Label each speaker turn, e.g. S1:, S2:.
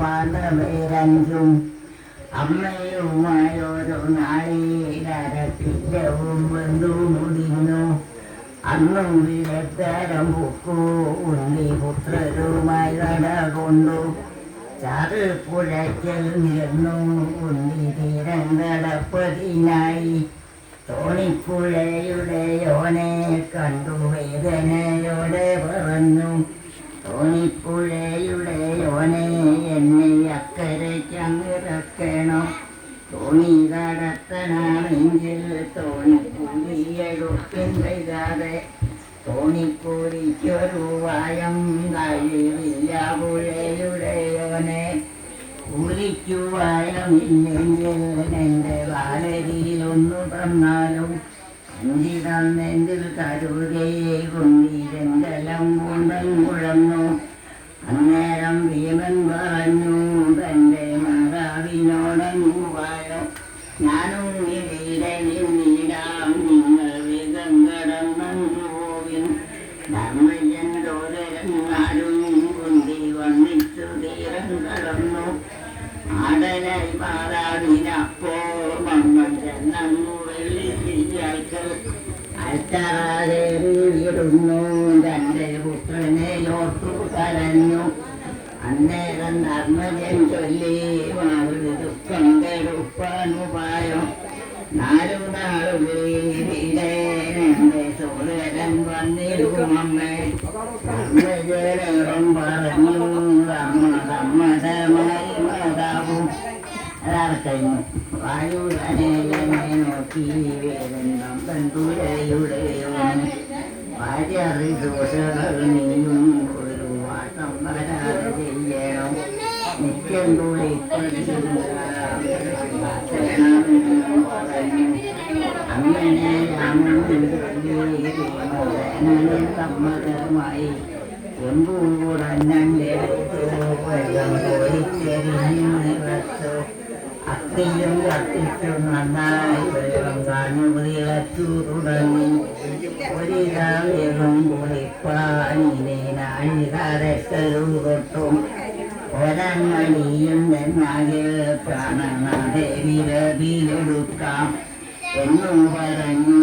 S1: പാണ്ഡവേരഞ്ചും അമ്മയുമായൊരു നാളിലരക്കിറ്റവും വെന്തു മുടിഞ്ഞു അന്നും വിരത്തരം പൂക്കു ഉണ്ണി പുത്രരുമായി നടകൊണ്ടു ചാറ് പുഴയ്ക്കൽ നിന്നു ഉണ്ണി തീരം കടപ്പതിനായി തോണിപ്പുഴയുടെ യോനെ കണ്ടു വേദനയോടെ പറഞ്ഞു തോണിപ്പുഴയുടെ യോനെ എന്നെ അക്കരയ്ക്കങ്ങിറക്കണം തോണി കടത്തണമെങ്കിൽ തോണിപ്പുലിയെടുക്കും ചെയ്താതെ തോണിപ്പൂരിക്കൊരു വായം കഴിവില്ല പുഴയുടെ യോനെ കുളിക്കുവായമില്ലെങ്കിൽ എന്റെ വാലരിയിലൊന്നു തന്നാലും അഞ്ചിടം നെഞ്ചിൽ കരുതേ കൊണ്ടിരങ്കലം കൊണ്ടൻ മുഴങ്ങു ഭീമൻ പറഞ്ഞു തന്റെ മാതാവിനോടൻ പോവായോ ഞാനും ഇവിടെ നീടാം നിങ്ങൾ വേഗം കടന്നു പോവിൻ ധർമ്മജൻ തോരരങ്ങാരും കുന്തി വന്നിച്ചു തീരം കടന്നു. ആടലായി മാതാവിനപ്പോ മമ്മൻ ചെന്നു വെള്ളിയാൾക്ക് അൽത്തറാതേറിയിരുന്നു തന്റെ പുത്രനെ ഓർത്തു കരഞ്ഞു. അന്നേരം ധർമ്മജൻ ചൊല്ലി മാറി ദുഃഖം കെടുപ്പാനുപായം നാലു നാളുകളിലെ എന്റെ സോദരൻ വന്നിടും അമ്മേ. ധർമ്മജനം പറഞ്ഞു അമ്മ സമ്മതമായി മാതാവും. അതർക്കുന്നു വായുധനേയനെ നോക്കി വേദനം തന്തുരയുടെയോന് ഭാര്യ ദോഷങ്ങൾ നീയും നിത്യം അങ്ങനെ സമ്മതമായി എമ്പൂടന്നെ അത്തിയും കത്തിച്ചും നന്നായി വെള്ളം കാണു വിളച്ചു തുടങ്ങി ഒരു വേഗം കുളിപ്പാനിനെ നാഴികാരക്കരു തൊട്ടും ഒരങ്ങടിയും എന്നാകെ പ്രാണനാഥെ വിരവിലെടുക്കാം എന്നും പറഞ്ഞു